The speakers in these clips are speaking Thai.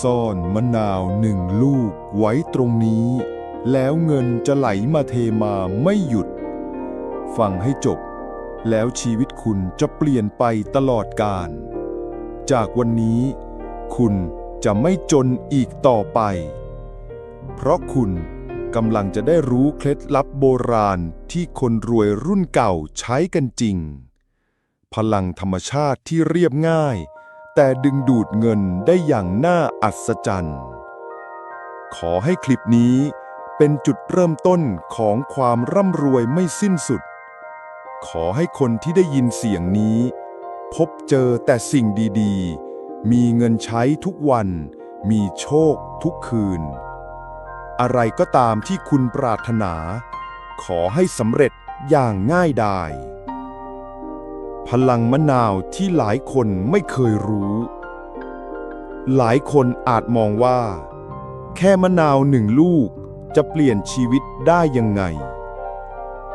ซ่อนมะนาวหนึ่งลูกไว้ตรงนี้ แล้วเงินจะไหลมาเทมาไม่หยุด ฟังให้จบ แล้วชีวิตคุณจะเปลี่ยนไปตลอดกาลจากวันนี้ คุณจะไม่จนอีกต่อไป เพราะคุณกำลังจะได้รู้เคล็ดลับโบราณที่คนรวยรุ่นเก่าใช้กันจริง พลังธรรมชาติที่เรียบง่าย แต่ดึงดูดเงินได้อย่างน่าอัศจรรย์ ขอให้คลิปนี้เป็นจุดเริ่มต้นของความร่ำรวยไม่สิ้นสุด ขอให้คนที่ได้ยินเสียงนี้ พบเจอแต่สิ่งดีๆ มีเงินใช้ทุกวัน มีโชคทุกคืน อะไรก็ตามที่คุณปรารถนา ขอให้สำเร็จอย่างง่ายดาย พลังมะนาวที่หลายคนไม่เคยรู้ หลายคนอาจมองว่า แค่มะนาวหนึ่งลูกจะเปลี่ยนชีวิตได้ยังไง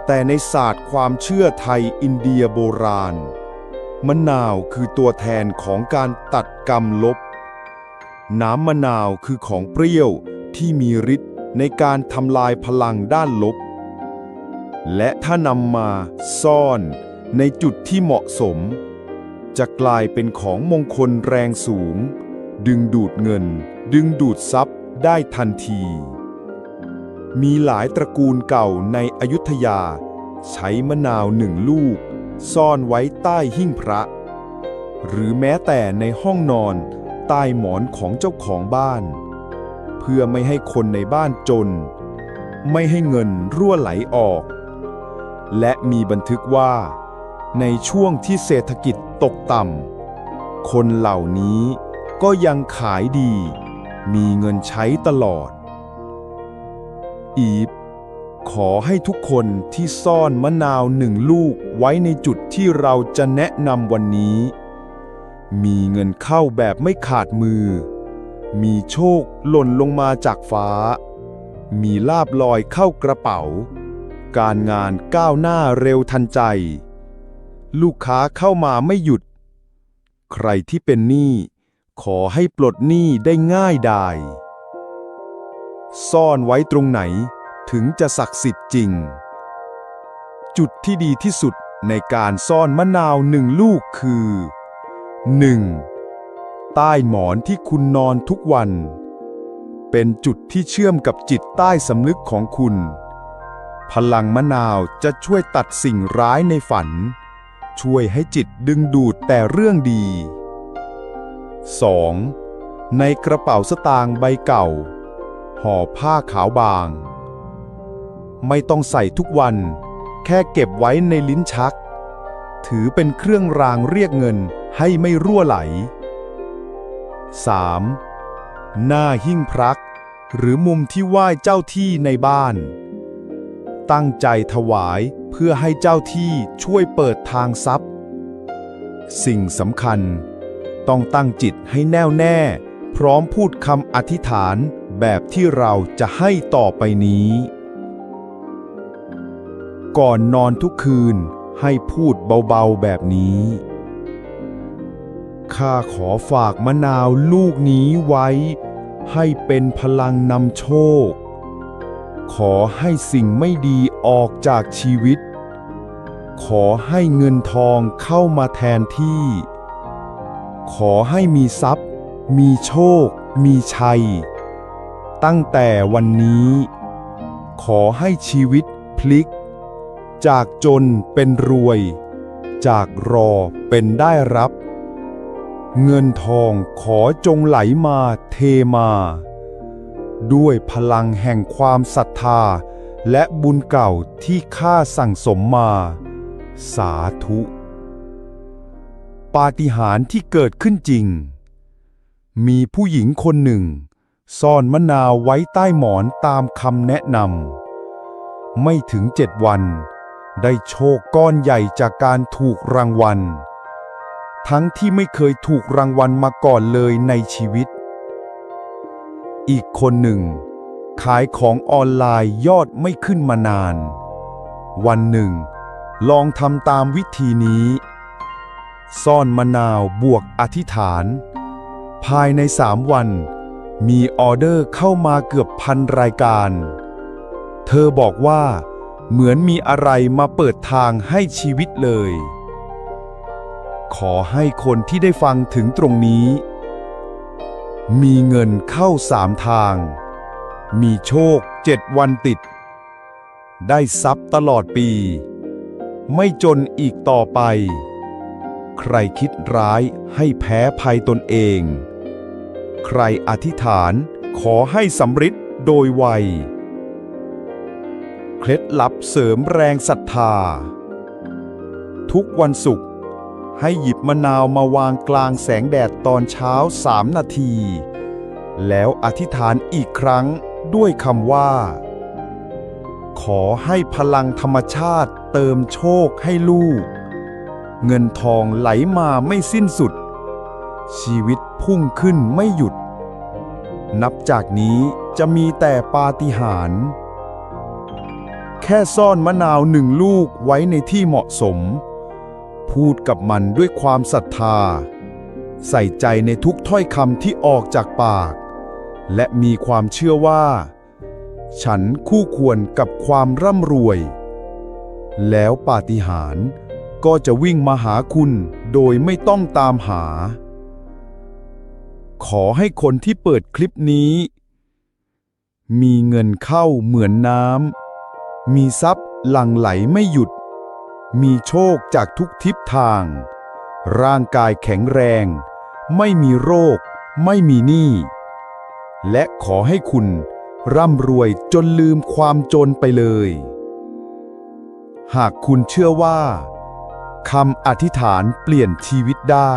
แต่ในศาสตร์ความเชื่อไทยอินเดียโบราณ มะนาวคือตัวแทนของการตัดกรรมลบ น้ำมะนาวคือของเปรี้ยวที่มีฤทธิ์ในการทำลายพลังด้านลบ และถ้านำมาซ่อน ในจุดที่เหมาะสม จะกลายเป็นของมงคลแรงสูง ดึงดูดเงิน ดึงดูดทรัพย์ได้ทันที มีหลายตระกูลเก่าในอยุธยา ใช้มะนาวหนึ่งลูก ซ่อนไว้ใต้หิ้งพระ หรือแม้แต่ในห้องนอนใต้หมอนของเจ้าของบ้าน เพื่อไม่ให้คนในบ้านจน ไม่ให้เงินรั่วไหลออก และมีบันทึกว่า ในช่วงที่เศรษฐกิจตกต่ำ คนเหล่านี้ก็ยังขายดี มีเงินใช้ตลอด อีฟขอให้ทุกคนที่ซ่อนมะนาวหนึ่งลูกไว้ในจุดที่เราจะแนะนำวันนี้ มีเงินเข้าแบบไม่ขาดมือ มีโชคหล่นลงมาจากฟ้า มีลาบลอยเข้ากระเป๋า การงานก้าวหน้าเร็วทันใจ ลูกค้าเข้ามาไม่หยุด ใครที่เป็นหนี้ขอให้ปลดหนี้ได้ง่ายดายซ่อนไว้ตรงไหนถึงจะศักดิ์สิทธิ์จริง จุดที่ดีที่สุดในการซ่อนมะนาวหนึ่งลูกคือ 1. ใต้หมอนที่คุณนอนทุกวัน เป็นจุดที่เชื่อมกับจิตใต้สำนึกของคุณ พลังมะนาวจะช่วยตัดสิ่งร้ายในฝัน ช่วยให้จิตดึงดูดแต่เรื่องดี 2. ในกระเป๋าสตางค์ใบเก่า ห่อผ้าขาวบาง ไม่ต้องใส่ทุกวัน แค่เก็บไว้ในลิ้นชัก ถือเป็นเครื่องรางเรียกเงินให้ไม่รั่วไหล 3. หน้าหิ้งพรัก หรือมุมที่ไหว้เจ้าที่ในบ้าน ตั้งใจถวายเพื่อให้เจ้าที่ช่วยเปิดทางทรัพย์ สิ่งสำคัญ ต้องตั้งจิตให้แน่วแน่ พร้อมพูดคำอธิษฐานแบบที่เราจะให้ต่อไปนี้ ก่อนนอนทุกคืนให้พูดเบาๆแบบนี้ ข้าขอฝากมะนาวลูกนี้ไว้ ให้เป็นพลังนำโชค ขอให้สิ่งไม่ดีออกจากชีวิต ขอให้เงินทองเข้ามาแทนที่ ขอให้มีทรัพย์ มีโชค มีชัย ตั้งแต่วันนี้ ขอให้ชีวิตพลิก จากจนเป็นรวย จากรอเป็นได้รับ เงินทองขอจงไหลมาเทมา ด้วยพลังแห่งความศรัทธา และบุญเก่าที่ข้าสั่งสมมา สาธุ ปาฏิหาริย์ที่เกิดขึ้นจริง มีผู้หญิงคนหนึ่ง ซ่อนมะนาวไว้ใต้หมอนตามคำแนะนำไม่ถึงเจ็ดวัน ได้โชคก้อนใหญ่จากการถูกรางวัล ทั้งที่ไม่เคยถูกรางวัลมาก่อนเลยในชีวิต อีกคนหนึ่ง ขายของออนไลน์ยอดไม่ขึ้นมานาน วันหนึ่ง ลองทำตามวิธีนี้ ซ่อนมะนาวบวกอธิษฐาน ภายในสามวัน มีออเดอร์เข้ามาเกือบพันรายการ เธอบอกว่า เหมือนมีอะไรมาเปิดทางให้ชีวิตเลย ขอให้คนที่ได้ฟังถึงตรงนี้ มีเงินเข้าสามทาง มีโชคเจ็ดวันติด ได้ทรัพย์ตลอดปี ไม่จนอีกต่อไป ใครคิดร้ายให้แพ้ภัยตนเอง ใครอธิษฐานขอให้สำฤทธิ์โดยไว เคล็ดลับเสริมแรงศรัทธา ทุกวันศุกร์ ให้หยิบมะนาวมาวางกลางแสงแดดตอนเช้าสามนาที แล้วอธิษฐานอีกครั้งด้วยคำว่า ขอให้พลังธรรมชาติเติมโชคให้ลูก เงินทองไหลมาไม่สิ้นสุด ชีวิตพุ่งขึ้นไม่หยุด นับจากนี้จะมีแต่ปาฏิหาริย์แค่ซ่อนมะนาวหนึ่งลูกไว้ในที่เหมาะสม พูดกับมันด้วยความศรัทธา ใส่ใจในทุกถ้อยคำที่ออกจากปาก และมีความเชื่อว่า ฉันคู่ควรกับความร่ำรวย แล้วปาฏิหาริย์ก็จะวิ่งมาหาคุณโดยไม่ต้องตามหา ขอให้คนที่เปิดคลิปนี้ มีเงินเข้าเหมือนน้ำมีทรัพย์หลั่งไหลไม่หยุด มีโชคจากทุกทิศทาง ร่างกายแข็งแรง ไม่มีโรค ไม่มีหนี้ และขอให้คุณร่ำรวยจนลืมความจนไปเลย หากคุณเชื่อว่าคำอธิษฐานเปลี่ยนชีวิตได้